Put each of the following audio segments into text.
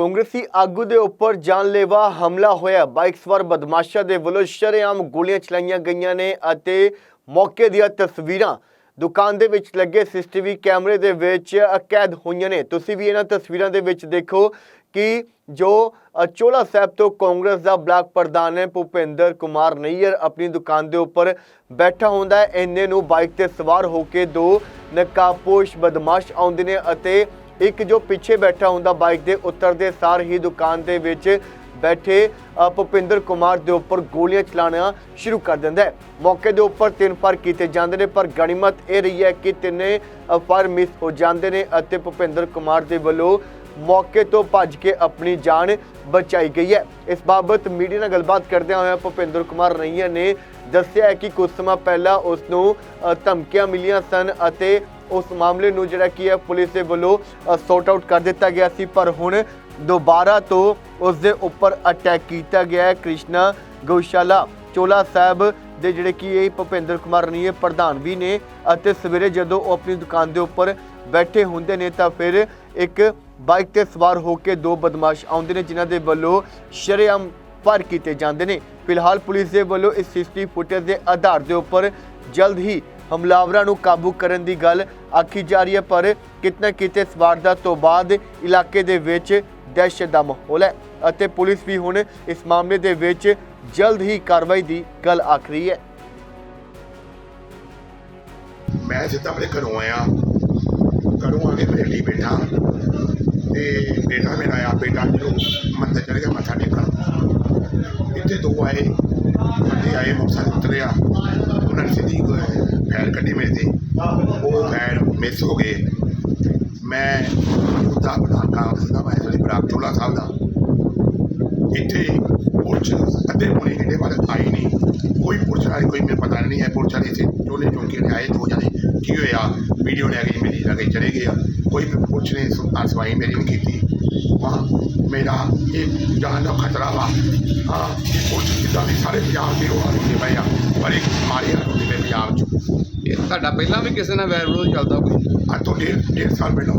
ਕਾਂਗਰਸੀ ਆਗੂ ਦੇ ਉੱਪਰ ਜਾਨਲੇਵਾ ਹਮਲਾ ਹੋਇਆ। ਬਾਈਕ ਸਵਾਰ ਬਦਮਾਸ਼ਾਂ ਦੇ ਵੱਲੋਂ ਸ਼ਰੇਆਮ ਗੋਲੀਆਂ ਚਲਾਈਆਂ ਗਈਆਂ ਨੇ ਅਤੇ ਮੌਕੇ ਦੀਆਂ ਤਸਵੀਰਾਂ ਦੁਕਾਨ ਦੇ ਵਿੱਚ ਲੱਗੇ ਸੀਸੀਟੀਵੀ ਕੈਮਰੇ ਦੇ ਵਿੱਚ ਕੈਦ ਹੋਈਆਂ ਨੇ। ਤੁਸੀਂ ਵੀ ਇਹਨਾਂ ਤਸਵੀਰਾਂ ਦੇ ਵਿੱਚ ਦੇਖੋ ਕਿ ਜੋ ਚੋਲਾ ਸਾਹਿਬ ਤੋਂ ਕਾਂਗਰਸ ਦਾ ਬਲਾਕ ਪ੍ਰਧਾਨ ਹੈ, ਭੁਪਿੰਦਰ ਕੁਮਾਰ ਨਈਅਰ ਆਪਣੀ ਦੁਕਾਨ ਦੇ ਉੱਪਰ ਬੈਠਾ ਹੁੰਦਾ ਹੈ। ਇੰਨੇ ਨੂੰ ਬਾਈਕ ਤੇ ਸਵਾਰ ਹੋ ਕੇ ਦੋ ਨਕਾਬਪੋਸ਼ ਬਦਮਾਸ਼ ਆਉਂਦੇ ਨੇ ਅਤੇ ਇੱਕ ਜੋ ਪਿੱਛੇ ਬੈਠਾ ਹੁੰਦਾ ਬਾਈਕ ਦੇ ਉਤਰਦੇ ਸਾਰ ਹੀ ਦੁਕਾਨ ਦੇ ਵਿੱਚ ਬੈਠੇ ਭੁਪਿੰਦਰ ਕੁਮਾਰ ਦੇ ਉੱਪਰ ਗੋਲੀਆਂ ਚਲਾਉਣਾ ਸ਼ੁਰੂ ਕਰ ਦਿੰਦਾ ਹੈ। ਮੌਕੇ ਦੇ ਉੱਪਰ ਤਿੰਨ ਫਾਰ ਕੀਤੇ ਜਾਂਦੇ ਨੇ ਪਰ ਗਣੀਮਤ ਇਹ ਰਹੀ ਹੈ ਕਿ ਤਿੰਨੇ ਅ, ਮਿਸ ਹੋ ਜਾਂਦੇ ਨੇ ਅਤੇ ਭੁਪਿੰਦਰ ਕੁਮਾਰ ਦੇ ਵੱਲੋਂ ਮੌਕੇ ਤੋਂ ਭੱਜ ਕੇ ਆਪਣੀ ਜਾਨ ਬਚਾਈ ਗਈ ਹੈ। ਇਸ ਬਾਬਤ ਮੀਡੀਆ ਨਾਲ ਗੱਲਬਾਤ ਕਰਦਿਆਂ ਹੋਇਆ ਭੁਪਿੰਦਰ ਕੁਮਾਰ ਨਈਆ ਨੇ ਦੱਸਿਆ ਹੈ ਕਿ ਕੁਝ ਸਮਾਂ ਪਹਿਲਾਂ ਉਸ ਨੂੰ ਧਮਕੀਆਂ ਮਿਲੀਆਂ ਸਨ ਅਤੇ ਉਸ ਮਾਮਲੇ ਨੂੰ ਜਿਹੜਾ ਕੀ ਹੈ, ਪੁਲਿਸ ਦੇ ਵੱਲੋਂ ਸੌਟ ਆਊਟ ਕਰ ਦਿੱਤਾ ਗਿਆ ਸੀ। ਪਰ ਹੁਣ ਦੁਬਾਰਾ ਤੋਂ ਉਸ ਦੇ ਉੱਪਰ ਅਟੈਕ ਕੀਤਾ ਗਿਆ ਹੈ ਕ੍ਰਿਸ਼ਨਾ ਗਊਸ਼ਾਲਾ। ਚੋਲਾ ਸਾਹਿਬ ਦੇ ਜਿਹੜੇ ਕੀ ਇਹ ਭੁਪਿੰਦਰ ਕੁਮਾਰ ਨੀਏ ਪ੍ਰਧਾਨ ਵੀ ਨੇ ਅਤੇ ਸਵੇਰੇ ਜਦੋਂ ਉਹ ਆਪਣੀ ਦੁਕਾਨ ਦੇ ਉੱਪਰ ਬੈਠੇ ਹੁੰਦੇ ਨੇ ਤਾਂ ਫਿਰ ਇੱਕ ਬਾਈਕ ਤੇ ਸਵਾਰ ਹੋ ਕੇ ਦੋ ਬਦਮਾਸ਼ ਆਉਂਦੇ ਨੇ, ਜਿਨ੍ਹਾਂ ਦੇ ਵੱਲੋਂ ਸ਼ਰੇਆਮ ਫਾਇਰ ਕੀਤੇ ਜਾਂਦੇ ਨੇ। ਫਿਲਹਾਲ ਪੁਲਿਸ ਦੇ ਵੱਲੋਂ ਇਸ ਸੀਸੀਟੀਵੀ ਫੁਟੇਜ ਦੇ ਆਧਾਰ ਦੇ ਉੱਪਰ ਜਲਦ ਹੀ ਹਮਲਾਵਰਾਂ ਨੂੰ ਕਾਬੂ ਕਰਨ ਦੀ ਗੱਲ ਆਖੀ ਜਾ ਰਹੀ ਹੈ, ਪਰ ਕਿਤਨਾ ਕਿਤੇ ਇਸ ਵਾਰਦਾਤ ਤੋਂ ਬਾਅਦ ਇਲਾਕੇ ਦੇ ਵਿੱਚ ਦਹਿਸ਼ਤ ਦਾ ਮਾਹੌਲ ਹੈ ਅਤੇ ਪੁਲਿਸ ਵੀ ਹੁਣ ਇਸ ਮਾਮਲੇ ਦੇ ਵਿੱਚ ਜਲਦ ਹੀ ਕਾਰਵਾਈ ਦੀ ਗੱਲ ਆਖ ਰਹੀ ਹੈ। ਮੈਂ ਸਿੱਧਾ ਆਪਣੇ ਘਰੋਂ ਆਇਆ। ਘਰੋਂ ਆ ਕੇ ਮੇਰੇ ਬੈਠਾ ਤੇ ਬੇਟਾ ਮੇਰਾ ਆਇਆ, ਬੇਟਾ ਜਦੋਂ ਮੰਦਰ ਚੜ ਗਿਆ, ਮੱਥਾ ਟੇਕਣ। ਇੱਥੇ ਦੋ ਆਏ ਬੰਦੇ ਆਏ, ਮੁਕਤਸਰ ਉਤਰਿਆ। ਉਹਨਾਂ ਨੇ ਸਿੱਧੀ ਫੈਰ ਕੱਢੀ ਮੇਰੇ ਤੇ ਉਹ ਫੈਰ ਮਿਸ ਹੋ ਗਏ। ਮੈਂ ਉਹਦਾ ਬਣਾ ਕਾਂਗਰਸ ਦਾ ਮੈਂ ਜਿਹੜੀ ਬਰਾਕ ਚੋਲਾ ਸਾਹਿਬ ਦਾ। ਇੱਥੇ ਪੁਲਿਸ ਅੱਧੇ ਪੌਣੇ ਘੰਟੇ ਬਾਅਦ ਆਈ ਨਹੀਂ। ਕੋਈ ਪੁਲਿਸ ਵਾਲੇ ਕੋਈ ਮੈਨੂੰ ਪਤਾ ਨਹੀਂ ਹੈ। ਪੁਲਿਸ ਵਾਲੇ ਇੱਥੇ ਚੋਲੇ ਚੌਂਕੀ ਵਾਲੇ ਆਏ, ਦੋ ਜਣੇ ਕੀ ਹੋਇਆ? ਵੀਡੀਓ ਲੈ ਕੇ ਮੇਰੀ ਲੈ ਕੇ ਚਲੇ ਗਏ ਆ। ਕੋਈ ਵੀ ਪੁਲਿਸ ਨੇ ਸੁਣਤਾ ਸਵਾਈ ਮੇਰੀ ਨਹੀਂ ਕੀਤੀ। ਹਾਂ ਮੇਰਾ ਇਹ ਜਾਨ ਦਾ ਖਤਰਾ ਵਾ। ਹਾਂ ਪੁਲਿਸ ਜਿੱਦਾਂ ਦੀ ਸਾਰੇ ਪੰਜਾਬ ਦੇ ਉਹ ਆਉਂਦੇ ਪਏ ਆ। ਪਰ ਇੱਕ ਮਾਰੇ ਆ ਹੁੰਦੇ ਪਏ ਪੰਜਾਬ 'ਚ। ਇਹ ਤੁਹਾਡਾ ਪਹਿਲਾਂ ਵੀ ਕਿਸੇ ਨਾਲ ਵੈਰ ਵਿਰੋਧ ਚੱਲਦਾ ਕੋਈ? ਅੱਜ ਤੋਂ ਡੇਢ ਡੇਢ ਸਾਲ ਪਹਿਲਾਂ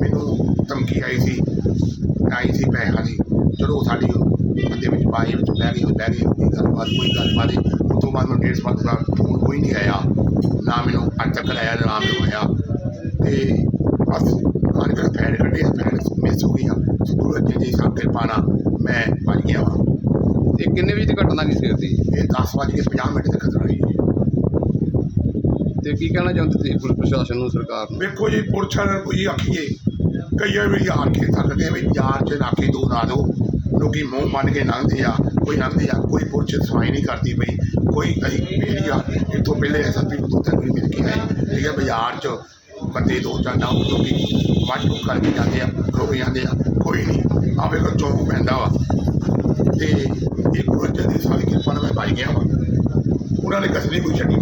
ਮੈਨੂੰ ਧਮਕੀ ਆਈ ਸੀ। ਆਈ ਸੀ ਪੈਸਾ ਦੀ। ਜਦੋਂ ਸਾਡੀ ਬੰਦੇ ਵਿੱਚ ਪਾਈ ਵਿੱਚ ਬਹਿ ਗਈ ਬਹਿ ਗਈ ਕੋਈ ਗੱਲਬਾਤ ਕੋਈ ਗੱਲਬਾਤ ਨਹੀਂ। ਉਸ ਤੋਂ ਬਾਅਦ ਮੈਂ ਡੇਢ ਸਾਲ ਦਾ ਫੋਨ ਕੋਈ ਨਹੀਂ ਆਇਆ। ਨਾ ਮੈਨੂੰ ਅੱਜ ਤੱਕ ਆਇਆ ਨਾ ਮੈਨੂੰ ਆਇਆ ਤੇ ਬਸ ਮਾਰ ਕੇ ਫੈਰ ਕੱਢੇ ਫੈਰ ਮਿਸ ਹੋ ਗਿਆ ਸੁਪਰ ਜੀ ਦੀ ਸਭ ਕਿਰਪਾ ਨਾਲ ਮੈਂ ਬਚ ਗਿਆ ਵਾਂ। ਇਹ ਕਿੰਨੇ ਵਜੇ ਦੀ ਘਟਨਾ ਕੀ ਸੀ ਉਹਦੀ ਇਹ 10 ਵਜੇ ਕੇ 50 ਮਿੰਟ ਤੱਕ ਰਹੀ ਤੇ ਕੀ ਕਹਿਣਾ ਚਾਹੁੰਦੇ ਸੀ ਪੁਲਿਸ ਪ੍ਰਸ਼ਾਸਨ ਨੂੰ ਸਰਕਾਰ ਨੂੰ? ਵੇਖੋ ਜੀ ਪੁਰਸ਼ਾਂ ਨੂੰ ਕੋਈ ਆਖੀਏ ਕਈ ਵਾਰੀ ਆਖੇ ਥੱਕਦੇ ਵੀ ਯਾਰ ਚ ਨਾਕੇ ਦੋ ਨਾ ਦੋ। ਲੋਕੀ ਮੂੰਹ ਮੰਨ ਕੇ ਲੰਘਦੇ ਆ। ਕੋਈ ਲੰਘਦੇ ਆ ਕੋਈ ਪੁਰਸ਼ ਸਫ਼ਾਈ ਨਹੀਂ ਕਰਦੀ ਪਈ, ਕੋਈ ਅਸੀਂ ਬੇੜੀਆ ਇੱਥੋਂ ਪਹਿਲੇ ਐਸਐਸਪੀ ਨੂੰ ਦੋ ਤਿੰਨ ਵਾਰੀ ਮਿਲ ਕੇ ਆਏ ਠੀਕ ਹੈ, ਬਾਜ਼ਾਰ ਚ ਬੰਦੇ ਦੋ ਚਾਰ ਨਾ ਲੋਕੀ ਵਾਟੂ ਕਰਕੇ ਜਾਂਦੇ ਆ, ਰੁਕ ਜਾਂਦੇ ਆ, ਕੋਈ ਨਹੀਂ ਆਵੇ ਕੋ ਚੌਂਕ ਪੈਂਦਾ ਵਾ। ਤੇ ਇਹ ਗੁਰੂ ਜੀ ਦੀ ਸਾਰੀ ਕਿਰਪਾ ਨਾਲ ਮੈਂ ਪਾਈ ਗਿਆ ਵਾ। ਉਹਨਾਂ ਨੇ ਕਸਰੀ ਕੋਈ ਛੱਡੀ